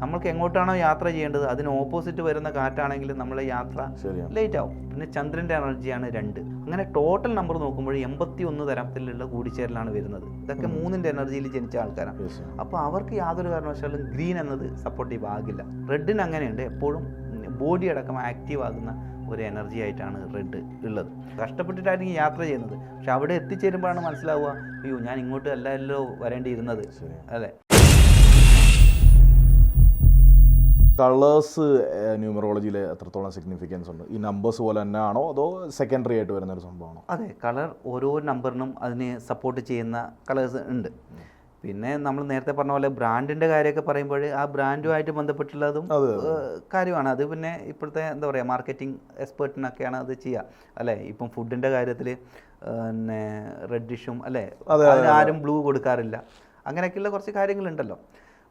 നമ്മൾക്ക് എങ്ങോട്ടാണോ യാത്ര ചെയ്യേണ്ടത് അതിന് ഓപ്പോസിറ്റ് വരുന്ന കാറ്റാണെങ്കിൽ നമ്മളെ യാത്ര ലേറ്റ് ആവും. പിന്നെ ചന്ദ്രന്റെ എനർജിയാണ് രണ്ട്. അങ്ങനെ ടോട്ടൽ നമ്പർ നോക്കുമ്പോൾ എൺപത്തി ഒന്ന് തരത്തിലുള്ള കൂടിച്ചേരലാണ് വരുന്നത്. ഇതൊക്കെ മൂന്നിന്റെ എനർജിയിൽ ജനിച്ച ആൾക്കാരാണ്. അപ്പോൾ അവർക്ക് യാതൊരു കാരണവശാലും ഗ്രീൻ എന്നത് സപ്പോർട്ടീവ് ആകില്ല. റെഡിന് അങ്ങനെയുണ്ട്. എപ്പോഴും ബോഡി അടക്കം ആക്റ്റീവ് ആകുന്ന ഒരു എനർജി ആയിട്ടാണ് റെഡ് ഉള്ളത്. കഷ്ടപ്പെട്ടിട്ടായിരിക്കും യാത്ര ചെയ്യുന്നത്. പക്ഷെ അവിടെ എത്തിച്ചേരുമ്പോഴാണ് മനസ്സിലാവുക അയ്യോ ഞാൻ ഇങ്ങോട്ട് അല്ലല്ലോ വരേണ്ടിയിരുന്നത്. ശരി കളേഴ്സ് ന്യൂമറോളജിയിൽ എത്രത്തോളം സിഗ്നിഫിക്കൻസ് ഉണ്ട്? ഈ നമ്പേഴ്സ് പോലെ തന്നെ ആണോ അതോ സെക്കൻഡറി ആയിട്ട് വരുന്ന ഒരു സംഭവമാണോ? അതെ കളർ ഓരോ നമ്പറിനും അതിനെ സപ്പോർട്ട് ചെയ്യുന്ന കളേഴ്സ് ഉണ്ട്. പിന്നെ നമ്മൾ നേരത്തെ പറഞ്ഞ പോലെ ബ്രാൻഡിന്റെ കാര്യമൊക്കെ പറയുമ്പോൾ ആ ബ്രാൻഡുമായിട്ട് ബന്ധപ്പെട്ടുള്ളതും കാര്യമാണ്. അത് പിന്നെ ഇപ്പോഴത്തെ എന്താ പറയുക മാർക്കറ്റിംഗ് എക്സ്പേർട്ടിനൊക്കെയാണ് അത് ചെയ്യുക. അല്ലേ? ഇപ്പം ഫുഡിന്റെ കാര്യത്തിൽ പിന്നെ റെഡിഷും അല്ലേ? ആരും ബ്ലൂ കൊടുക്കാറില്ല. അങ്ങനെയൊക്കെയുള്ള കുറച്ച് കാര്യങ്ങളുണ്ടല്ലോ.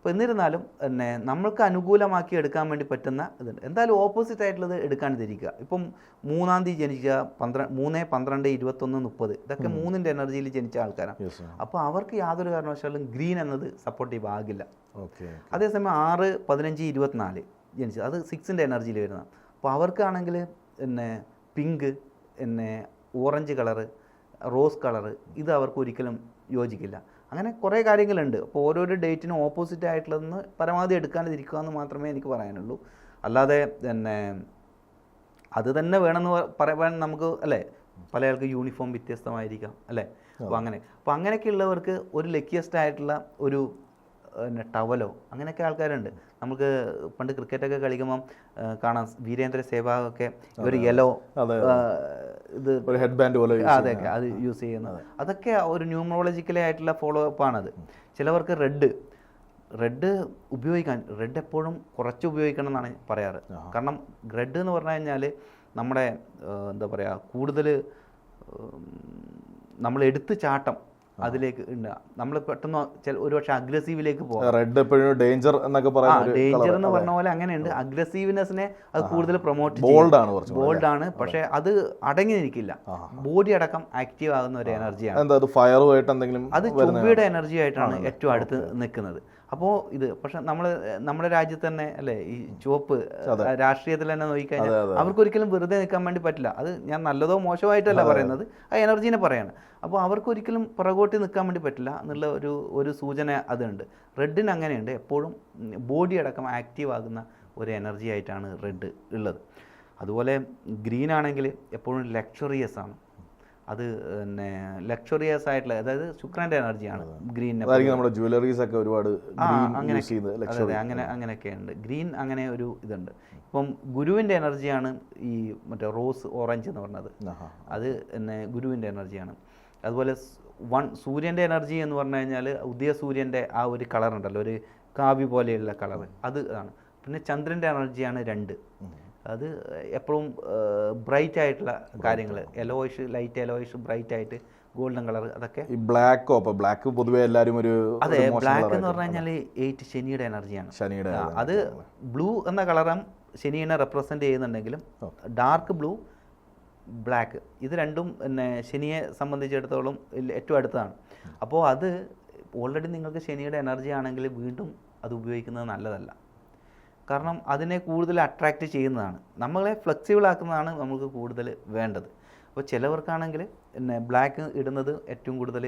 അപ്പോൾ എന്നിരുന്നാലും പിന്നെ നമ്മൾക്ക് അനുകൂലമാക്കി എടുക്കാൻ വേണ്ടി പറ്റുന്ന ഇതുണ്ട്. എന്തായാലും ഓപ്പോസിറ്റ് ആയിട്ടുള്ളത് എടുക്കാണ്ടിരിക്കുക ഇപ്പം മൂന്നാം തീയതി ജനിച്ച പന്ത്രണ്ട് മൂന്ന് പന്ത്രണ്ട് ഇരുപത്തൊന്ന് മുപ്പത് ഇതൊക്കെ മൂന്നിന്റെ എനർജിയിൽ ജനിച്ച ആൾക്കാരാണ്. അപ്പോൾ അവർക്ക് യാതൊരു കാരണവശാലും ഗ്രീൻ എന്നത് സപ്പോർട്ടീവ് ആകില്ല. ഓക്കെ അതേസമയം ആറ് പതിനഞ്ച് ഇരുപത്തിനാല് ജനിച്ചത്. അത് സിക്സിന്റെ എനർജിയിൽ വരുന്ന. അപ്പോൾ അവർക്കാണെങ്കിൽ പിന്നെ പിങ്ക് പിന്നെ ഓറഞ്ച് കളറ് റോസ് കളറ് ഇത് അവർക്ക് ഒരിക്കലും യോജിക്കില്ല. അങ്ങനെ കുറേ കാര്യങ്ങളുണ്ട്. അപ്പോൾ ഓരോരോ ഡേറ്റിനും ഓപ്പോസിറ്റ് ആയിട്ടുള്ളതെന്ന് പരമാവധി എടുക്കാണ്ടിരിക്കുക എന്ന് മാത്രമേ എനിക്ക് പറയാനുള്ളൂ. അല്ലാതെ തന്നെ അത് തന്നെ വേണമെന്ന് പറയാൻ നമുക്ക് അല്ലേ? പല ആൾക്ക് യൂണിഫോം വ്യത്യസ്തമായിരിക്കാം അല്ലേ? അപ്പോൾ അങ്ങനെ. അപ്പോൾ അങ്ങനെയൊക്കെ ഉള്ളവർക്ക് ഒരു ലക്കിയസ്റ്റ് ആയിട്ടുള്ള ഒരു പിന്നെ ടവലോ അങ്ങനെയൊക്കെ ആൾക്കാരുണ്ട്. നമുക്ക് പണ്ട് ക്രിക്കറ്റൊക്കെ കളിക്കുമ്പം കാണാം. വീരേന്ദ്ര സേവാഗൊക്കെ ഒരു യെല്ലോ ഇത് ഒരു ഹെഡ് ബാൻഡ് പോലെ അതെ ഒക്കെ അതൊക്കെ അത് യൂസ് ചെയ്യുന്നത് അതൊക്കെ ഒരു ന്യൂമറോളജിക്കലി ആയിട്ടുള്ള ഫോളോ അപ്പ് ആണത് ചിലവർക്ക് റെഡ് റെഡ് ഉപയോഗിക്കാൻ റെഡ് എപ്പോഴും കുറച്ച് ഉപയോഗിക്കണം എന്നാണ് പറയാറ്. കാരണം റെഡ് എന്ന് പറഞ്ഞു കഴിഞ്ഞാൽ നമ്മുടെ എന്താ പറയുക കൂടുതൽ നമ്മൾ എടുത്ത് ചാട്ടം അതിലേക്ക് ഉണ്ട് നമ്മൾ പെട്ടെന്ന് ഒരുപക്ഷെ അഗ്രസീവിലേക്ക് പോകാം റെഡ് എപ്പോഴും ഡേഞ്ചർ എന്നൊക്കെ പറയുന്നത് ഡേഞ്ചർ എന്ന് പറഞ്ഞ പോലെ അങ്ങനെയുണ്ട്. അഗ്രസീവ്നെസ്സിനെ അത് കൂടുതൽ പ്രൊമോട്ട് ബോൾഡ് ആണ് ബോൾഡ് ആണ്. പക്ഷെ അത് അടങ്ങി നിൽക്കില്ല ബോഡി അടക്കം ആക്റ്റീവ് ആകുന്ന ഒരു എനർജിയാണ് എന്താ അത് ഫയറുമായിട്ട് എന്തെങ്കിലും അത് ചൊവ്വയുടെ എനർജി ആയിട്ടാണ് ഏറ്റവും അടുത്ത് നിൽക്കുന്നത് അപ്പോൾ ഇത് പക്ഷെ നമ്മൾ നമ്മുടെ രാജ്യത്ത് തന്നെ അല്ലേ ഈ ചുവപ്പ് രാഷ്ട്രീയത്തിൽ തന്നെ നോക്കിക്കഴിഞ്ഞാൽ അവർക്ക് ഒരിക്കലും വെറുതെ നിൽക്കാൻ വേണ്ടി പറ്റില്ല. അത് ഞാൻ നല്ലതോ മോശമായിട്ടല്ല പറയുന്നത്. ആ എനർജീനെ പറയാണ്. അപ്പോൾ അവർക്കൊരിക്കലും പുറകോട്ട് നിൽക്കാൻ വേണ്ടി പറ്റില്ല എന്നുള്ള ഒരു ഒരു സൂചന അതുണ്ട്. റെഡിന് അങ്ങനെയുണ്ട്. എപ്പോഴും ബോഡി അടക്കം ആക്റ്റീവ് ആകുന്ന ഒരു എനർജി ആയിട്ടാണ് റെഡ് ഉള്ളത്. അതുപോലെ ഗ്രീൻ ആണെങ്കിൽ എപ്പോഴും ലക്ഷറിയസ് ആണ്. അത് പിന്നെ ലക്ഷറിയസ് ആയിട്ടുള്ള അതായത് ശുക്രന്റെ എനർജിയാണ് ഗ്രീൻ നമ്മുടെ ജുവലറീസ് ഒക്കെ ഒരുപാട് അങ്ങനെ അതെ അങ്ങനെ അങ്ങനെയൊക്കെ ഉണ്ട്. ഗ്രീൻ അങ്ങനെ ഒരു ഇതുണ്ട്. ഇപ്പം ഗുരുവിന്റെ എനർജിയാണ് ഈ മറ്റേ റോസ് ഓറഞ്ച് എന്ന് പറഞ്ഞത്. അത് പിന്നെ ഗുരുവിന്റെ എനർജിയാണ് അതുപോലെ വൺ സൂര്യന്റെ എനർജി എന്ന് പറഞ്ഞു കഴിഞ്ഞാൽ ഉദയ സൂര്യന്റെ ആ ഒരു കളർ ഉണ്ടല്ലോ ഒരു കാവ്യ പോലെയുള്ള കളർ അത് ആണ്. പിന്നെ ചന്ദ്രന്റെ എനർജിയാണ് രണ്ട്. അത് എപ്പോഴും ബ്രൈറ്റ് ആയിട്ടുള്ള കാര്യങ്ങൾ യെലോയിഷ് ലൈറ്റ് യെലോയിഷ് ബ്രൈറ്റ് ആയിട്ട് ഗോൾഡൻ കളർ അതൊക്കെ ഈ ബ്ലാക്കോ അപ്പൊ ബ്ലാക്ക് പൊതുവേ എല്ലാരും ഒരു അതെ ബ്ലാക്ക് എന്ന് പറഞ്ഞു കഴിഞ്ഞാൽ എയ്റ്റ് ശനിയുടെ എനർജിയാണ് ശനിയുടെ അത് ബ്ലൂ എന്ന കളറും ശനിയെ റെപ്രസെന്റ് ചെയ്യുന്നുണ്ടെങ്കിലും ഡാർക്ക് ബ്ലൂ ബ്ലാക്ക് ഇത് രണ്ടും പിന്നെ ശനിയെ സംബന്ധിച്ചിടത്തോളം ഏറ്റവും അടുത്താണ്. അപ്പോൾ അത് ഓൾറെഡി നിങ്ങൾക്ക് ശനിയുടെ എനർജി ആണെങ്കിൽ വീണ്ടും അത് ഉപയോഗിക്കുന്നത് നല്ലതല്ല. കാരണം അതിനെ കൂടുതൽ അട്രാക്റ്റ് ചെയ്യുന്നതാണ്. നമ്മളെ ഫ്ലെക്സിബിൾ ആക്കുന്നതാണ് നമുക്ക് കൂടുതൽ വേണ്ടത്. അപ്പോൾ ചിലവർക്കാണെങ്കിൽ പിന്നെ ബ്ലാക്ക് ഇടുന്നത് ഏറ്റവും കൂടുതൽ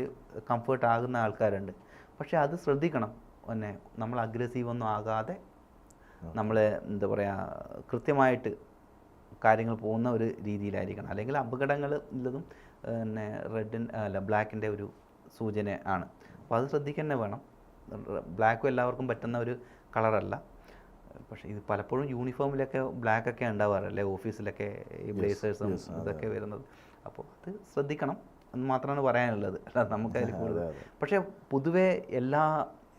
കംഫർട്ട് ആകുന്ന ആൾക്കാരുണ്ട്. പക്ഷേ അത് ശ്രദ്ധിക്കണം. പിന്നെ നമ്മൾ അഗ്രസീവ് ഒന്നും ആകാതെ നമ്മൾ എന്താ പറയുക കൃത്യമായിട്ട് കാര്യങ്ങൾ പോകുന്ന ഒരു രീതിയിലായിരിക്കണം. അല്ലെങ്കിൽ അപകടങ്ങൾ ഉള്ളതും പിന്നെ റെഡിൻ അല്ല ബ്ലാക്കിന്റെ ഒരു സൂചന ആണ്. അപ്പോൾ അത് ശ്രദ്ധിക്കുക വേണം. ബ്ലാക്കും എല്ലാവർക്കും പറ്റുന്ന ഒരു കളറല്ല പക്ഷേ ഇത് പലപ്പോഴും യൂണിഫോമിലൊക്കെ ബ്ലാക്ക് ഒക്കെ ഉണ്ടാവാറല്ലേ ഓഫീസിലൊക്കെ ഈ ബ്ലേസേഴ്സും ഇതൊക്കെ വരുന്നത്. അപ്പോൾ അത് ശ്രദ്ധിക്കണം എന്ന് മാത്രമാണ് പറയാനുള്ളത്. അല്ലാതെ നമുക്കതിൽ കൂടുതൽ പക്ഷേ പൊതുവേ എല്ലാ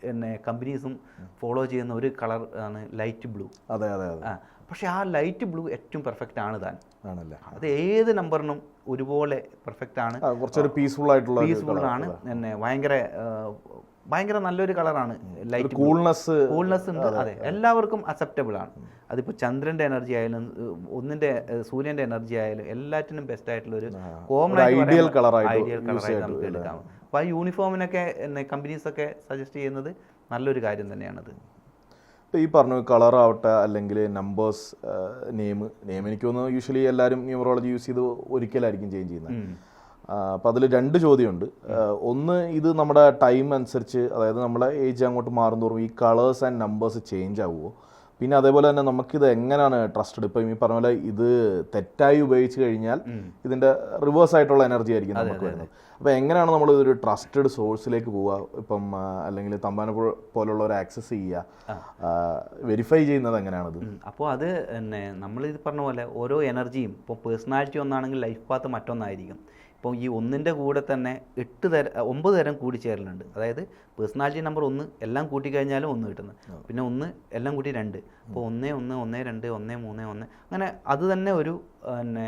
പിന്നെ കമ്പനീസും ഫോളോ ചെയ്യുന്ന ഒരു കളർ ആണ് ലൈറ്റ് ബ്ലൂ അതെ അതെ ആ പക്ഷേ ആ ലൈറ്റ് ബ്ലൂ ഏറ്റവും പെർഫെക്റ്റ് ആണ് താൻ. ആണല്ലേ? അത് ഏത് നമ്പറിനും ഒരുപോലെ പെർഫെക്റ്റ് ആണ്. കുറച്ചൊരു പീസ്ഫുൾ ആയിട്ടുള്ള പീസ്ഫുൾ ആണ് എന്നെ ഭയങ്കര ഭയങ്കര നല്ലൊരു കളറാണ് ലൈറ്റ് കൂൾനെസ് കൂൾനെസ് ഉണ്ട്. അതെ എല്ലാവർക്കും അക്സെപ്റ്റബിൾ ആണ്. അതിപ്പോൾ ചന്ദ്രന്റെ എനർജി ആയാലും ഒന്നിന്റെ ഒന്നിന്റെ സൂര്യന്റെ എനർജി ആയാലും എല്ലാറ്റിനും ബെസ്റ്റ് ആയിട്ടുള്ള ഒരു കോമൺ ഐഡിയൽ ideal ഐഡിയൽ കളറായിട്ട് നമുക്ക് എടുക്കാം. അപ്പോൾ ആ യൂണിഫോമിനൊക്കെ കമ്പനീസൊക്കെ സജസ്റ്റ് ചെയ്യുന്നത് നല്ലൊരു കാര്യം തന്നെയാണത്. ഈ പറഞ്ഞു കളർ ആവട്ടെ അല്ലെങ്കിൽ നമ്പേഴ്സ് നെയിം നെയിം എനിക്ക് തോന്നുന്നു യൂഷ്വലി എല്ലാവരും ന്യൂമറോളജി യൂസ് ചെയ്ത് ഒരിക്കലായിരിക്കും ചേഞ്ച് ചെയ്യുന്നത്. അപ്പോൾ അതിൽ രണ്ട് ചോദ്യമുണ്ട്. ഒന്ന് ഇത് നമ്മുടെ ടൈം അനുസരിച്ച് അതായത് നമ്മുടെ ഏജ് അങ്ങോട്ട് മാറും തോറും ഈ കളേഴ്സ് ആൻഡ് നമ്പേഴ്സ് ചേഞ്ച് ആവുമോ പിന്നെ അതേപോലെ തന്നെ നമുക്കിത് എങ്ങനെയാണ് ട്രസ്റ്റഡ് ഇപ്പം ഈ പറഞ്ഞ പോലെ ഇത് തെറ്റായി ഉപയോഗിച്ച് കഴിഞ്ഞാൽ ഇതിന്റെ റിവേഴ്സ് ആയിട്ടുള്ള എനർജി ആയിരിക്കും നമുക്ക് വരുന്നത്. അപ്പോൾ എങ്ങനെയാണ് നമ്മൾ ഇതൊരു ട്രസ്റ്റഡ് സോഴ്സിലേക്ക് പോവുക? ഇപ്പം അല്ലെങ്കിൽ തമ്പാന പോലുള്ള ഒരു ആക്സസ് ചെയ്യുക? വെരിഫൈ ചെയ്യുന്നത് എങ്ങനെയാണത്? അപ്പോൾ അത് പിന്നെ നമ്മൾ ഇത് പറഞ്ഞ പോലെ ഓരോ എനർജിയും ഇപ്പോൾ പേഴ്സണാലിറ്റി ഒന്നാണെങ്കിൽ ലൈഫ് പാത്ത് മറ്റൊന്നായിരിക്കും. ഇപ്പോൾ ഈ ഒന്നിന്റെ കൂടെ തന്നെ എട്ട് തരം ഒമ്പത് തരം കൂടിച്ചേരലുണ്ട്. അതായത് പേഴ്സണാലിറ്റി നമ്പർ ഒന്ന് എല്ലാം കൂട്ടിക്കഴിഞ്ഞാലും ഒന്ന് കിട്ടുന്നത് പിന്നെ ഒന്ന് എല്ലാം കൂട്ടി രണ്ട്. അപ്പോൾ ഒന്ന് ഒന്ന് ഒന്ന് രണ്ട് ഒന്ന് മൂന്ന് ഒന്ന് അങ്ങനെ അത് തന്നെ ഒരു പിന്നെ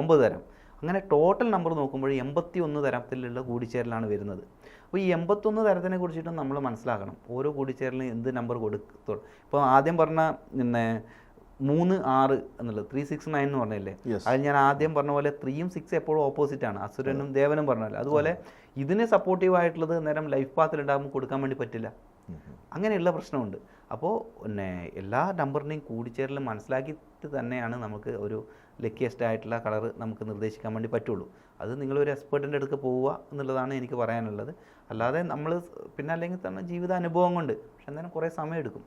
ഒമ്പത് തരം. അങ്ങനെ ടോട്ടൽ നമ്പർ നോക്കുമ്പോൾ എൺപത്തി ഒന്ന് തരത്തിലുള്ള കൂടിച്ചേരലാണ് വരുന്നത്. അപ്പോൾ ഈ എൺപത്തൊന്ന് തരത്തിനെ കുറിച്ചിട്ടും നമ്മൾ മനസ്സിലാക്കണം. ഓരോ കൂടിച്ചേരലിനും എന്ത് നമ്പർ കൊടുത്തോളും ഇപ്പോൾ ആദ്യം പറഞ്ഞ പിന്നെ മൂന്ന് ആറ് എന്നുള്ളത് ത്രീ സിക്സ് നയൻ എന്ന് പറഞ്ഞില്ലേ. അത് ഞാൻ ആദ്യം പറഞ്ഞ പോലെ ത്രീയും സിക്സ് എപ്പോഴും ഓപ്പോസിറ്റ് ആണ്. അസുരനും ദേവനും പറഞ്ഞല്ലോ അതുപോലെ ഇതിന് സപ്പോർട്ടീവ് ആയിട്ടുള്ളത് നേരം ലൈഫ് പാത്തിൽ ഉണ്ടാകുമ്പോൾ കൊടുക്കാൻ വേണ്ടി പറ്റില്ല. അങ്ങനെയുള്ള പ്രശ്നമുണ്ട്. അപ്പോൾ പിന്നെ എല്ലാ നമ്പറിനെയും കൂടിച്ചേരൽ മനസ്സിലാക്കിയിട്ട് തന്നെയാണ് നമുക്ക് ഒരു ലക്കിയസ്റ്റ് ആയിട്ടുള്ള കളർ നമുക്ക് നിർദ്ദേശിക്കാൻ വേണ്ടി പറ്റുള്ളൂ. അത് നിങ്ങളൊരു എക്സ്പേർട്ടിന്റെ അടുത്ത് പോവുക എന്നുള്ളതാണ് എനിക്ക് പറയാനുള്ളത്. അല്ലാതെ നമ്മൾ പിന്നെ അല്ലെങ്കിൽ തന്നെ ജീവിത അനുഭവം കൊണ്ട് പക്ഷെ എന്തായാലും കുറേ സമയം എടുക്കും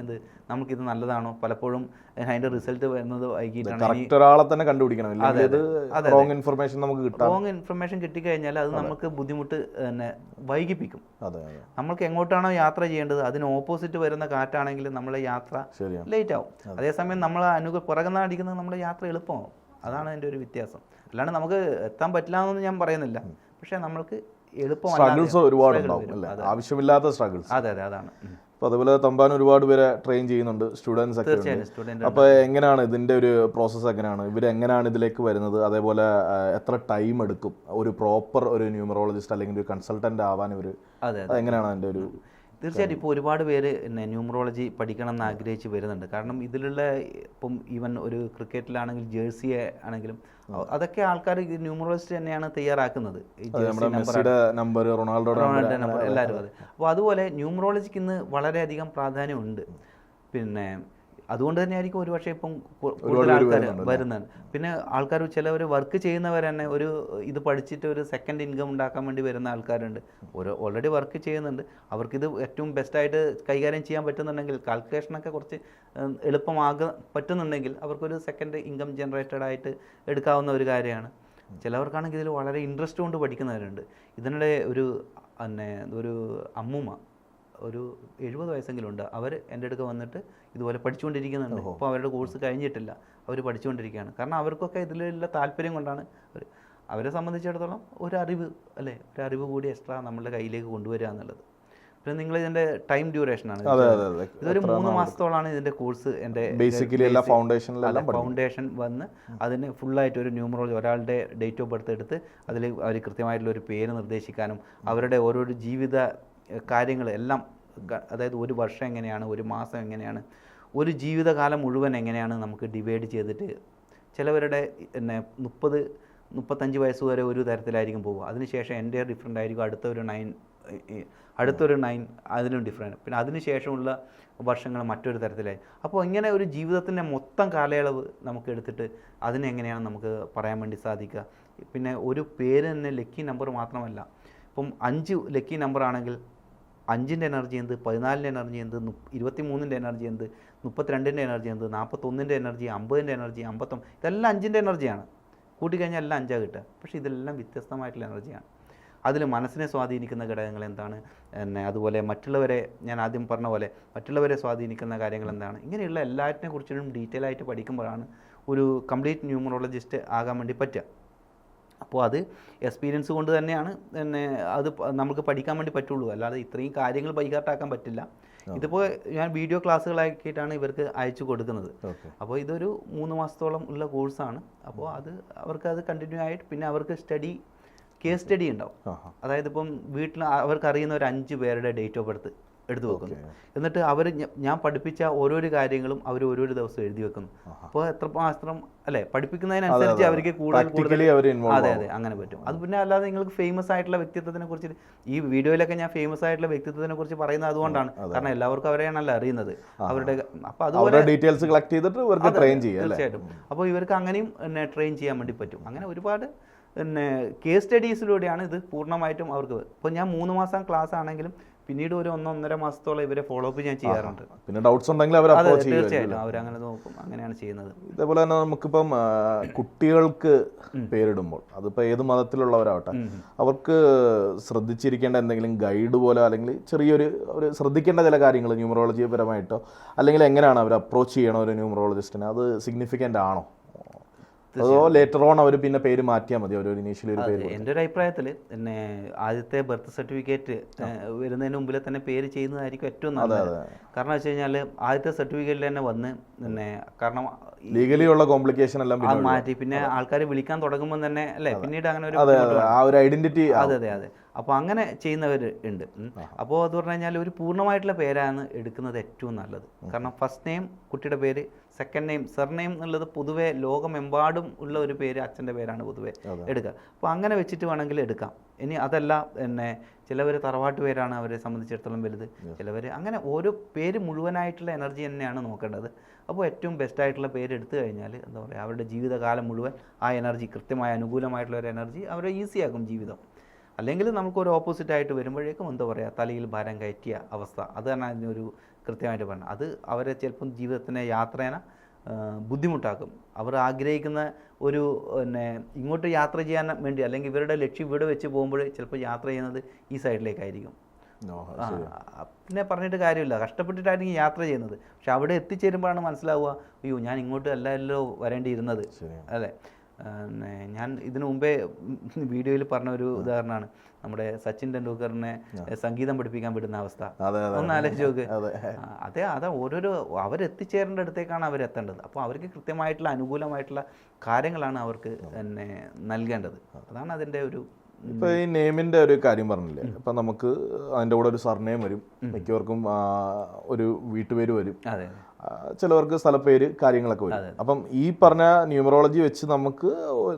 എന്ത്? നമുക്കിത് നല്ലതാണോ? പലപ്പോഴും അതിന്റെ റിസൾട്ട് വരുന്നത് വൈകിട്ടാണ്. ഒരാളെ തന്നെ കണ്ടുപിടിക്കണം. റോങ് ഇൻഫർമേഷൻ നമുക്ക് റോങ് ഇൻഫർമേഷൻ കിട്ടിക്കഴിഞ്ഞാൽ അത് നമുക്ക് ബുദ്ധിമുട്ട് തന്നെ വൈകിപ്പിക്കും. നമ്മൾക്ക് എങ്ങോട്ടാണോ യാത്ര ചെയ്യേണ്ടത്? അതിന് ഓപ്പോസിറ്റ് വരുന്ന കാറ്റാണെങ്കിൽ നമ്മളെ യാത്ര ലേറ്റ് ആവും. അതേസമയം നമ്മൾ അനുക പുറകുന്ന അടിക്കുന്നത് നമ്മുടെ യാത്ര എളുപ്പമാവും. അതാണ് അതിന്റെ ഒരു വ്യത്യാസം. അല്ലാണ്ട് നമുക്ക് എത്താൻ പറ്റില്ല എന്നൊന്നും ഞാൻ പറയുന്നില്ല. പക്ഷേ നമ്മൾക്ക് എളുപ്പം സ്ട്രഗിൾസ് ഒരുപാട് ഉണ്ടാവും ആവശ്യമില്ലാത്ത സ്ട്രഗിൾസ് അതെ അതെ അതാണ്. അപ്പോൾ അതുപോലെ തമ്പാൻ ഒരുപാട് പേരെ ട്രെയിൻ ചെയ്യുന്നുണ്ട് സ്റ്റുഡൻസ് ഒക്കെ അപ്പൊ അപ്പോൾ എങ്ങനെയാണ് ഇതിന്റെ ഒരു പ്രോസസ്സ് എങ്ങനെയാണ്? ഇവർ എങ്ങനെയാണ് ഇതിലേക്ക് വരുന്നത്? അതേപോലെ എത്ര ടൈം എടുക്കും? ഒരു പ്രോപ്പർ ഒരു ന്യൂമറോളജിസ്റ്റ് അല്ലെങ്കിൽ ഒരു കൺസൾട്ടന്റ് ആവാൻ ഇവർ എങ്ങനെയാണ് അതിന്റെ ഒരു തീർച്ചയായിട്ടും ഇപ്പോൾ ഒരുപാട് പേര് പിന്നെ ന്യൂമറോളജി പഠിക്കണം എന്ന് ആഗ്രഹിച്ച് വരുന്നുണ്ട്. കാരണം ഇതിലുള്ള ഇപ്പം ഈവൻ ഒരു ക്രിക്കറ്റിലാണെങ്കിൽ ജേഴ്സി ആണെങ്കിലും അതൊക്കെ ആൾക്കാർ ന്യൂമറോളജിസ്റ്റ് തന്നെയാണ് തയ്യാറാക്കുന്നത്. നമ്പർ റൊണാൾഡോയുടെ റൊണാൾഡോ നമ്പർ നമ്പർ എല്ലാവരും അതെ. അപ്പോൾ അതുപോലെ ന്യൂമറോളജിക്ക് ഇന്ന് വളരെയധികം പ്രാധാന്യമുണ്ട്. പിന്നെ അതുകൊണ്ട് തന്നെ ആയിരിക്കും ഒരുപക്ഷെ ഇപ്പം കൂടുതൽ ആൾക്കാർ വരുന്നത്. പിന്നെ ആൾക്കാർ ചിലവർ വർക്ക് ചെയ്യുന്നവർ തന്നെ ഒരു ഇത് പഠിച്ചിട്ട് ഒരു സെക്കൻഡ് ഇൻകം ഉണ്ടാക്കാൻ വേണ്ടി വരുന്ന ആൾക്കാരുണ്ട്. ഒരു ഓൾറെഡി വർക്ക് ചെയ്യുന്നുണ്ട്. അവർക്കിത് ഏറ്റവും ബെസ്റ്റായിട്ട് കൈകാര്യം ചെയ്യാൻ പറ്റുന്നുണ്ടെങ്കിൽ കാൽക്കുലേഷനൊക്കെ കുറച്ച് ഉം, എളുപ്പമാക പറ്റുന്നുണ്ടെങ്കിൽ അവർക്കൊരു സെക്കൻഡ് ഇൻകം ജനറേറ്റഡ് ആയിട്ട് എടുക്കാവുന്ന ഒരു കാര്യമാണ്. ചിലവർക്കാണെങ്കിൽ ഇതിൽ വളരെ ഇൻട്രസ്റ്റ് കൊണ്ട് പഠിക്കുന്നവരുണ്ട്. ഇതിനിടെ ഒരു പിന്നെ ഒരു അമ്മൂമ്മ ഒരു എഴുപത് വയസ്സെങ്കിലും ഉണ്ട് അവർ എന്റെ അടുക്ക വന്നിട്ട് ഇതുപോലെ പഠിച്ചുകൊണ്ടിരിക്കുന്നുണ്ട്. ഇപ്പോൾ അവരുടെ കോഴ്സ് കഴിഞ്ഞിട്ടില്ല. അവർ പഠിച്ചുകൊണ്ടിരിക്കുകയാണ്. കാരണം അവർക്കൊക്കെ ഇതിലുള്ള താല്പര്യം കൊണ്ടാണ് അവർ അവരെ സംബന്ധിച്ചിടത്തോളം ഒരു അറിവ് അല്ലേ? ഒരു അറിവ് കൂടി എക്സ്ട്രാ നമ്മളുടെ കയ്യിലേക്ക് കൊണ്ടുവരിക എന്നുള്ളത്. പിന്നെ നിങ്ങൾ ഇതിന്റെ ടൈം ഡ്യൂറേഷൻ ആണ്. ഇതൊരു മൂന്ന് മാസത്തോളാണ് ഇതിന്റെ കോഴ്സ് എന്റെ ബേസിക്കലി എല്ലാ ഫൗണ്ടേഷനിലെല്ലാം ഫൗണ്ടേഷൻ വന്ന് അതിന് ഫുള്ളായിട്ട് ഒരു ന്യൂമറോളജി ഒരാളുടെ ഡേറ്റ് ഓഫ് ബർത്ത് എടുത്ത് അതിൽ അവർ കൃത്യമായിട്ടുള്ള ഒരു പേര് നിർദ്ദേശിക്കാനും അവരുടെ ഓരോരോ ജീവിത കാര്യങ്ങൾ എല്ലാം അതായത് ഒരു വർഷം എങ്ങനെയാണ് ഒരു മാസം എങ്ങനെയാണ് ഒരു ജീവിതകാലം മുഴുവൻ എങ്ങനെയാണ് നമുക്ക് ഡിവൈഡ് ചെയ്തിട്ട് ചിലവരുടെ പിന്നെ മുപ്പത് മുപ്പത്തഞ്ച് വയസ്സ് വരെ ഒരു തരത്തിലായിരിക്കും പോവുക. അതിനുശേഷം എന്റെ ഡിഫറെന്റ് ആയിരിക്കും അടുത്ത ഒരു നയൻ അടുത്തൊരു നയൻ അതിലും ഡിഫറെന്റ് പിന്നെ അതിനുശേഷമുള്ള വർഷങ്ങൾ മറ്റൊരു തരത്തിലായി. അപ്പോൾ ഇങ്ങനെ ഒരു ജീവിതത്തിന്റെ മൊത്തം കാലയളവ് നമുക്ക് എടുത്തിട്ട് അതിനെങ്ങനെയാണ് നമുക്ക് പറയാൻ വേണ്ടി സാധിക്കുക? പിന്നെ ഒരു പേര് തന്നെ ലക്കി നമ്പർ മാത്രമല്ല. ഇപ്പം അഞ്ച് ലക്കി നമ്പർ ആണെങ്കിൽ അഞ്ചിന്റെ എനർജി എന്ത്? പതിനാലിന്റെ എനർജി എന്ത്? ഇരുപത്തി മൂന്നിന്റെ എനർജി എന്ത്? മുപ്പത്തിരണ്ടിന്റെ എനർജി എന്ത്? നാൽപ്പത്തൊന്നിന്റെ എനർജി അമ്പതിന്റെ എനർജി അമ്പത്തൊ ഇതെല്ലാം അഞ്ചിന്റെ എനർജിയാണ് കൂട്ടിക്കഴിഞ്ഞാൽ എല്ലാം അഞ്ചാണ് കിട്ടുക. പക്ഷേ ഇതെല്ലാം വ്യത്യസ്തമായിട്ടുള്ള എനർജിയാണ് അതിൽ മനസ്സിനെ സ്വാധീനിക്കുന്ന ഘടകങ്ങൾ എന്താണ്? പിന്നെ അതുപോലെ മറ്റുള്ളവരെ ഞാൻ ആദ്യം പറഞ്ഞ പോലെ മറ്റുള്ളവരെ സ്വാധീനിക്കുന്ന കാര്യങ്ങൾ എന്താണ്? ഇങ്ങനെയുള്ള എല്ലാറ്റിനെ കുറിച്ചും ഡീറ്റെയിൽ ആയിട്ട് പഠിക്കുമ്പോഴാണ് ഒരു കംപ്ലീറ്റ് ന്യൂമറോളജിസ്റ്റ് ആകാൻ വേണ്ടി പറ്റുക. അപ്പോൾ അത് എക്സ്പീരിയൻസ് കൊണ്ട് തന്നെയാണ് പിന്നെ അത് നമുക്ക് പഠിക്കാൻ വേണ്ടി പറ്റുള്ളൂ. അല്ലാതെ ഇത്രയും കാര്യങ്ങൾ ബൈഹാർട്ടാക്കാൻ പറ്റില്ല. ഇതിപ്പോൾ ഞാൻ വീഡിയോ ക്ലാസ്സുകളാക്കിയിട്ടാണ് ഇവർക്ക് അയച്ചു കൊടുക്കുന്നത്. അപ്പോൾ ഇതൊരു മൂന്ന് മാസത്തോളം ഉള്ള കോഴ്സാണ് അപ്പോൾ അത് അവർക്ക് അത് കണ്ടിന്യൂ ആയിട്ട് പിന്നെ അവർക്ക് സ്റ്റഡി കേസ് സ്റ്റഡി ഉണ്ടാവും. അതായത് ഇപ്പം വീട്ടിൽ അവർക്ക് അറിയുന്ന ഒരു അഞ്ച് പേരുടെ ഡേറ്റ് ഓഫ് ബർത്ത് എടുത്തു വെക്കുന്നു. എന്നിട്ട് അവർ ഞാൻ പഠിപ്പിച്ച ഓരോരോ കാര്യങ്ങളും അവർ ഓരോരോ ദിവസം എഴുതി വെക്കുന്നു. അപ്പോൾ എത്ര മാത്രം അല്ലെ? പഠിപ്പിക്കുന്നതിനനുസരിച്ച് അവർക്ക് കൂടുതൽ കൂടുതൽ അതെ അതെ അങ്ങനെ പറ്റും. അത് പിന്നെ അല്ലാതെ നിങ്ങൾക്ക് ഫേമസ് ആയിട്ടുള്ള വ്യക്തിത്വത്തിനെ കുറിച്ച് ഈ വീഡിയോയിലൊക്കെ ഞാൻ ഫേമസ് ആയിട്ടുള്ള വ്യക്തിത്വത്തിനെ കുറിച്ച് പറയുന്നത് അതുകൊണ്ടാണ്. കാരണം എല്ലാവർക്കും അവരെയാണല്ലോ അറിയുന്നത്. അവരുടെ അപ്പോൾ അതുപോലെ ഡീറ്റെയിൽസ് കളക്ട് ചെയ്തിട്ട് ഇവർക്ക് ട്രെയിൻ ചെയ്യാം തീർച്ചയായിട്ടും. അപ്പോൾ ഇവർക്ക് അങ്ങനെയും ട്രെയിൻ ചെയ്യാൻ വേണ്ടി പറ്റും. അങ്ങനെ ഒരുപാട് പിന്നെ കേസ് സ്റ്റഡീസിലൂടെയാണ് ഇത് പൂർണമായിട്ടും അവർക്ക് ഇപ്പോൾ ഞാൻ മൂന്ന് മാസം ക്ലാസ് ആണെങ്കിലും പിന്നീട് ഒരു ഒന്നൊന്നര മാസത്തോളം ഇവരെ ഫോളോ അപ്പ് ഞാൻ ചെയ്യാറുണ്ട്. പിന്നെ ഡൗട്ട്സ് ഉണ്ടെങ്കിൽ അവർ അപ്രോച്ച് ചെയ്യും തീർച്ചയായിട്ടും. അവരങ്ങനെ നോക്കും. അങ്ങനെയാണ് ചെയ്യുന്നത്. ഇതേപോലെ തന്നെ നമുക്കിപ്പം കുട്ടികൾക്ക് പേരിടുമ്പോൾ അതിപ്പോൾ ഏത് മതത്തിലുള്ളവരാവട്ടെ അവർക്ക് ശ്രദ്ധിച്ചിരിക്കേണ്ട എന്തെങ്കിലും ഗൈഡ് പോലെ അല്ലെങ്കിൽ ചെറിയൊരു ഒരു ശ്രദ്ധിക്കേണ്ട ചില കാര്യങ്ങൾ ന്യൂമറോളജി പരമായിട്ടോ അല്ലെങ്കിൽ എങ്ങനെയാണ് അവർ അപ്രോച്ച് ചെയ്യണോ ഒരു ന്യൂമറോളജിസ്റ്റിനെ അത് സിഗ്നിഫിക്കന്റ് ആണോ? അതോ ലേറ്റർ ഓൺ അവർ പിന്നെ പേര് മാറ്റിയാൽ മതി ഒരു ഇനീഷ്യലി ഒരു പേര് എന്റെ ഒരു അഭിപ്രായത്തിൽ പിന്നെ ആദ്യത്തെ ബർത്ത് സർട്ടിഫിക്കറ്റ് വരുന്നതിന് മുമ്പിൽ തന്നെ പേര് ചെയ്യുന്നതായിരിക്കും ഏറ്റവും നല്ലത്. കാരണം വെച്ച് കഴിഞ്ഞാൽ ആദ്യത്തെ സർട്ടിഫിക്കറ്റിൽ തന്നെ വന്ന് പിന്നെ കാരണം ലീഗലിയുള്ള ലീഗലി ഉള്ള കോംപ്ലിക്കേഷൻ എല്ലാം അത് മാറ്റി പിന്നെ ആൾക്കാർ വിളിക്കാൻ തുടങ്ങുമ്പോൾ തന്നെ അല്ലേ? പിന്നീട് അങ്ങനെ ഒരു ആ ഒരു ഐഡന്റിറ്റി അതെ അതെ അതെ. അപ്പോൾ അങ്ങനെ ചെയ്യുന്നവർ ഉണ്ട്. അപ്പോൾ അത് പറഞ്ഞു കഴിഞ്ഞാൽ ഒരു പൂർണമായിട്ടുള്ള പേരാണ് എടുക്കുന്നത് ഏറ്റവും നല്ലത്. കാരണം ഫസ്റ്റ് നെയിം കുട്ടിയുടെ പേര് സെക്കൻഡ് നെയിം സർനെയിം എന്നുള്ളത് പൊതുവേ ലോകമെമ്പാടും ഉള്ള ഒരു പേര് അച്ഛന്റെ പേരാണ് പൊതുവേ എടുക്കുക. അപ്പോൾ അങ്ങനെ വെച്ചിട്ട് വേണമെങ്കിൽ എടുക്കാം. ഇനി അതല്ല പിന്നെ ചിലവർ തറവാട്ട് പേരാണ് അവരെ സംബന്ധിച്ചിടത്തോളം വലുത്. ചിലവർ അങ്ങനെ ഓരോ പേര് മുഴുവനായിട്ടുള്ള എനർജി തന്നെയാണ് നോക്കേണ്ടത്. അപ്പോൾ ഏറ്റവും ബെസ്റ്റ് ആയിട്ടുള്ള പേര് എടുത്തു കഴിഞ്ഞാൽ എന്താ പറയുക അവരുടെ ജീവിതകാലം മുഴുവൻ ആ എനർജി കൃത്യമായ അനുകൂലമായിട്ടുള്ള ഒരു എനർജി അവരെ ഈസിയാക്കും ജീവിതം. അല്ലെങ്കിൽ നമുക്കൊരു ഓപ്പോസിറ്റായിട്ട് വരുമ്പോഴേക്കും എന്താ പറയുക തലയിൽ ഭാരം കയറ്റിയ അവസ്ഥ. അത് തന്നെ അതിനൊരു കൃത്യമായിട്ട് പറഞ്ഞത്. അത് അവരെ ചിലപ്പം ജീവിതത്തിനെ യാത്രേന ബുദ്ധിമുട്ടാക്കും. അവർ ആഗ്രഹിക്കുന്ന ഒരു പിന്നെ ഇങ്ങോട്ട് യാത്ര ചെയ്യാൻ വേണ്ടി അല്ലെങ്കിൽ ഇവരുടെ ലക്ഷ്യം ഇവിടെ വെച്ച് പോകുമ്പോൾ ചിലപ്പോൾ യാത്ര ചെയ്യുന്നത് ഈ സൈഡിലേക്കായിരിക്കും. പിന്നെ പറഞ്ഞിട്ട് കാര്യമില്ല. കഷ്ടപ്പെട്ടിട്ടായിരിക്കും യാത്ര ചെയ്യുന്നത്. പക്ഷെ അവിടെ എത്തിച്ചേരുമ്പോഴാണ് മനസ്സിലാവുക അയ്യോ ഞാൻ ഇങ്ങോട്ട് അല്ലല്ലോ വരേണ്ടിയിരുന്നത്. പിന്നെ ഞാൻ ഇതിനു മുമ്പേ വീഡിയോയിൽ പറഞ്ഞ ഒരു ഉദാഹരണമാണ്. നമ്മുടെ സച്ചിൻ ടെണ്ടുൽക്കറിനെ സംഗീതം പഠിപ്പിക്കാൻ വിടുന്ന അവസ്ഥ. അതെ അതെ ഒന്ന് ആലോചിച്ച് നോക്ക്. അതെ. അതെ ഓരോരോ അവരെത്തിച്ചേരേണ്ട അടുത്തേക്കാണ് അവരെത്തേണ്ടത്. അപ്പോൾ അവർക്ക് കൃത്യമായിട്ടുള്ള അനുകൂലമായിട്ടുള്ള കാര്യങ്ങളാണ് അവർക്ക് തന്നെ നൽകേണ്ടത്. അതാണ് അതിന്റെ ഒരു ഇപ്പൊ ഈ നെയിമിന്റെ ഒരു കാര്യം പറഞ്ഞില്ലേ? ഇപ്പൊ നമുക്ക് അതിന്റെ കൂടെ ഒരു സർനെയിം വരും. മിക്കവർക്കും ഒരു വീട്ടുപേര് വരും. ചിലവർക്ക് സ്ഥലപ്പേര് കാര്യങ്ങളൊക്കെ വരും. അപ്പം ഈ പറഞ്ഞ ന്യൂമറോളജി വെച്ച് നമുക്ക്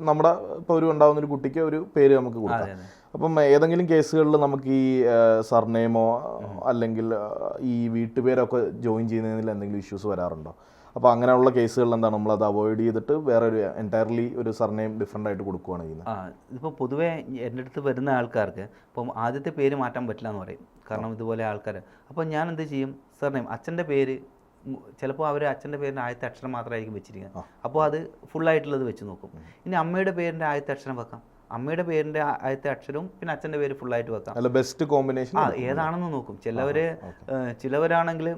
നമ്മുടെ ഇപ്പൊ ഒരു ഉണ്ടാവുന്ന ഒരു കുട്ടിക്ക് ഒരു പേര് നമുക്ക് കൊടുക്കാം. അപ്പം ഏതെങ്കിലും കേസുകളിൽ നമുക്ക് ഈ സർനെയിമോ അല്ലെങ്കിൽ ഈ വീട്ടുപേരൊക്കെ ജോയിൻ ചെയ്യുന്നതിൽ എന്തെങ്കിലും ഇഷ്യൂസ് വരാറുണ്ടോ? അപ്പോൾ അങ്ങനെയുള്ള കേസുകളിൽ എന്താണ് നമ്മൾ അത് അവോയ്ഡ് ചെയ്തിട്ട് വേറെ ഒരു എന്റയർലി ഒരു സർനെയിം ഡിഫറെന്റ് ആയിട്ട് കൊടുക്കുകയാണ് ചെയ്യുന്നത്? ആ ഇതിപ്പോൾ പൊതുവേ എന്റെ അടുത്ത് വരുന്ന ആൾക്കാർക്ക് ഇപ്പം ആദ്യത്തെ പേര് മാറ്റാൻ പറ്റില്ല എന്ന് പറയും. കാരണം ഇതുപോലെ ആൾക്കാർ അപ്പം ഞാൻ എന്ത് ചെയ്യും? സർനെയിം അച്ഛന്റെ പേര് ചിലപ്പോൾ അവർ അച്ഛന്റെ പേരിന്റെ ആദ്യത്തെ അക്ഷരം മാത്രമായിരിക്കും വെച്ചിരിക്കുന്നത്. അപ്പോൾ അത് ഫുള്ളായിട്ടുള്ളത് വെച്ച് നോക്കും. ഇനി അമ്മയുടെ പേരിന്റെ ആദ്യത്തെ അക്ഷരം വെക്കാം. അമ്മയുടെ പേരിന്റെ ആദ്യത്തെ അക്ഷരവും പിന്നെ അച്ഛന്റെ പേര് ഫുള്ളായിട്ട് വെക്കാം. അല്ല ബെസ്റ്റ് കോമ്പിനേഷൻ ആ ഏതാണെന്ന് നോക്കും. ചിലവർ ചിലവരാണെങ്കിൽ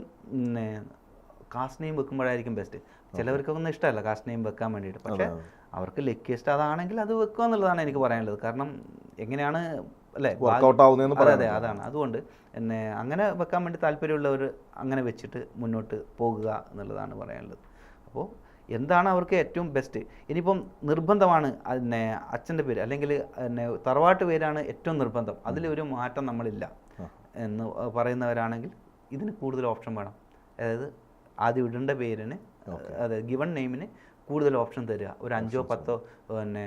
കാസ്റ്റ് നെയിം വെക്കുമ്പോഴായിരിക്കും ബെസ്റ്റ് ചിലവർക്കൊന്നും ഇഷ്ടമല്ല കാസ്റ്റ് നെയിം വെക്കാൻ വേണ്ടിയിട്ട്. പക്ഷേ അവർക്ക് ലക്കിയസ്റ്റ് അതാണെങ്കിൽ അത് വെക്കുക എന്നുള്ളതാണ് എനിക്ക് പറയാനുള്ളത്. കാരണം എങ്ങനെയാണ് അല്ലേ? വർക്കൗട്ട് ആവുന്നതെന്ന് പറയാം അതെ അതാണ്. അതുകൊണ്ട് എന്നെ അങ്ങനെ വെക്കാൻ വേണ്ടി താല്പര്യമുള്ളവർ അങ്ങനെ വെച്ചിട്ട് മുന്നോട്ട് പോകുക എന്നുള്ളതാണ് പറയാനുള്ളത്. അപ്പോൾ എന്താണ് അവർക്ക് ഏറ്റവും ബെസ്റ്റ് ഇനിയിപ്പം നിർബന്ധമാണ് പിന്നെ അച്ഛന്റെ പേര് അല്ലെങ്കിൽ എന്നെ തറവാട്ട് പേരാണ് ഏറ്റവും നിർബന്ധം. അതിലൊരു മാറ്റം നമ്മളില്ല എന്ന് പറയുന്നവരാണെങ്കിൽ ഇതിന് കൂടുതൽ ഓപ്ഷൻ വേണം. അതായത് ആദ്യം ഇടേണ്ട പേരിന് അതെ ഗിവൺ നെയിമിന് കൂടുതൽ ഓപ്ഷൻ തരിക. ഒരു അഞ്ചോ പത്തോ പിന്നെ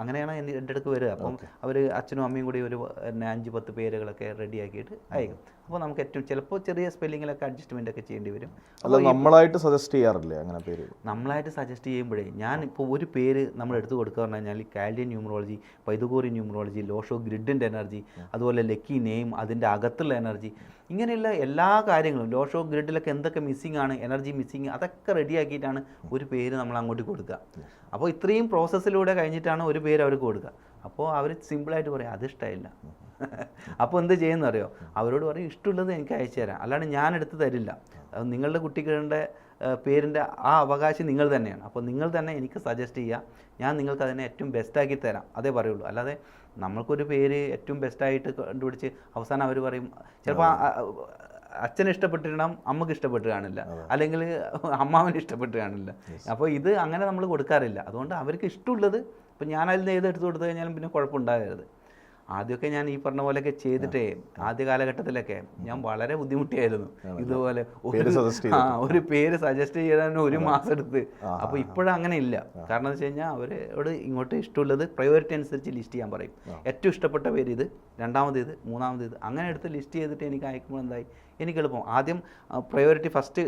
അങ്ങനെയാണ് എന്റെ അടുത്ത് വരിക. അപ്പം അവർ അച്ഛനും അമ്മയും കൂടി ഒരു പിന്നെ അഞ്ച് പത്ത് പേരുകളൊക്കെ റെഡിയാക്കിയിട്ട് അയക്കും. അപ്പോൾ നമുക്ക് ഏറ്റവും ചിലപ്പോൾ ചെറിയ സ്പെല്ലിങ്ങിലൊക്കെ അഡ്ജസ്റ്റ്മെന്റ് ഒക്കെ ചെയ്യേണ്ടി വരും. അല്ല നമ്മളായിട്ട് സജസ്റ്റ് ചെയ്യാറില്ല അങ്ങനെ പേര്? നമ്മളായിട്ട് സജസ്റ്റ് ചെയ്യുമ്പോഴേ ഞാൻ ഇപ്പോൾ ഒരു പേര് നമ്മൾ എടുത്തു കൊടുക്കുക പറഞ്ഞു കഴിഞ്ഞാൽ കാൽഡിയൻ ന്യൂമറോളജി പൈതുകോറി ന്യൂമറോളജി ലോഷോ ഗ്രിഡിന്റെ എനർജി അതുപോലെ ലക്കി നെയിം അതിന്റെ അകത്തുള്ള എനർജി ഇങ്ങനെയുള്ള എല്ലാ കാര്യങ്ങളും ലോഷോ ഗ്രിഡിലൊക്കെ എന്തൊക്കെ മിസ്സിംഗ് ആണ് എനർജി മിസ്സിങ് അതൊക്കെ റെഡിയാക്കിയിട്ടാണ് ഒരു പേര് നമ്മൾ അങ്ങോട്ട് കൊടുക്കുക. അപ്പോൾ ഇത്രയും പ്രോസസ്സിലൂടെ കഴിഞ്ഞിട്ടാണ് ഒരു പേര് അവർക്ക് കൊടുക്കുക. അപ്പോൾ അവർ സിമ്പിളായിട്ട് പറയും അത് ഇഷ്ടമായില്ല അപ്പോൾ എന്ത് ചെയ്യുന്ന അറിയോ അവരോട് പറയും ഇഷ്ടമുള്ളത് എനിക്ക് അയച്ചു തരാം. അല്ലാണ്ട് ഞാൻ എടുത്ത് തരില്ല. അത് നിങ്ങളുടെ കുട്ടികളുടെ പേരിന്റെ ആ അവകാശം നിങ്ങൾ തന്നെയാണ്. അപ്പോൾ നിങ്ങൾ തന്നെ എനിക്ക് സജസ്റ്റ് ചെയ്യുക ഞാൻ നിങ്ങൾക്ക് അതിനെ ഏറ്റവും ബെസ്റ്റാക്കി തരാം. അതേ പറയുള്ളൂ. അല്ലാതെ നമ്മൾക്കൊരു പേര് ഏറ്റവും ബെസ്റ്റായിട്ട് കണ്ടുപിടിച്ച് അവസാനം അവർ പറയും ചിലപ്പോൾ അച്ഛന് ഇഷ്ടപ്പെട്ടിരണം അമ്മയ്ക്ക് ഇഷ്ടപ്പെട്ട് കാണില്ല അല്ലെങ്കിൽ അമ്മാവന് ഇഷ്ടപ്പെട്ട് കാണില്ല അപ്പോൾ ഇത് അങ്ങനെ നമ്മൾ കൊടുക്കാറില്ല. അതുകൊണ്ട് അവർക്ക് ഇഷ്ടമുള്ളത് ഇപ്പം ഞാൻ അതിൽ നിന്ന് ഏത് എടുത്ത് കൊടുത്തു കഴിഞ്ഞാലും പിന്നെ കുഴപ്പമുണ്ടാകരുത്. ആദ്യമൊക്കെ ഞാൻ ഈ പറഞ്ഞ പോലെയൊക്കെ ചെയ്തിട്ടേ ആദ്യ കാലഘട്ടത്തിലൊക്കെ ഞാൻ വളരെ ബുദ്ധിമുട്ടിയായിരുന്നു. ഇതുപോലെ ആ ഒരു പേര് സജസ്റ്റ് ചെയ്താൽ ഒരു മാസം എടുത്ത്. അപ്പോൾ ഇപ്പോഴും അങ്ങനെ ഇല്ല. കാരണം എന്ന് വെച്ച് കഴിഞ്ഞാൽ അവരോട് ഇങ്ങോട്ട് ഇഷ്ടമുള്ളത് പ്രയോറിറ്റി അനുസരിച്ച് ലിസ്റ്റ് ചെയ്യാൻ പറയും. ഏറ്റവും ഇഷ്ടപ്പെട്ട പേര് ഇത് രണ്ടാമത് ഇത് മൂന്നാമത് ഇത്. അങ്ങനെ എടുത്ത് ലിസ്റ്റ് ചെയ്തിട്ട് എനിക്ക് അയക്കുമ്പോൾ എന്തായി? എനിക്ക് എളുപ്പം. ആദ്യം പ്രയോറിറ്റി ഫസ്റ്റ്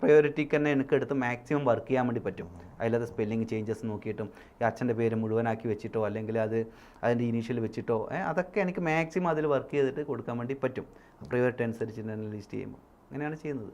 പ്രയോറിറ്റിക്ക് തന്നെ എനിക്ക് എടുത്ത് മാക്സിമം വർക്ക് ചെയ്യാൻ വേണ്ടി പറ്റും. അതിലത് സ്പെല്ലിംഗ് ചേഞ്ചസ് നോക്കിയിട്ടും ഈ അച്ഛന്റെ പേര് മുഴുവനാക്കി വെച്ചിട്ടോ അല്ലെങ്കിൽ അത് അതിന്റെ ഇനീഷ്യൽ വെച്ചിട്ടോ അതൊക്കെ എനിക്ക് മാക്സിമം അതിൽ വർക്ക് ചെയ്തിട്ട് കൊടുക്കാൻ വേണ്ടി പറ്റും. പ്രയോറിറ്റി അനുസരിച്ച് ലിസ്റ്റ് ചെയ്യുമ്പോൾ. അങ്ങനെയാണ് ചെയ്യുന്നത്.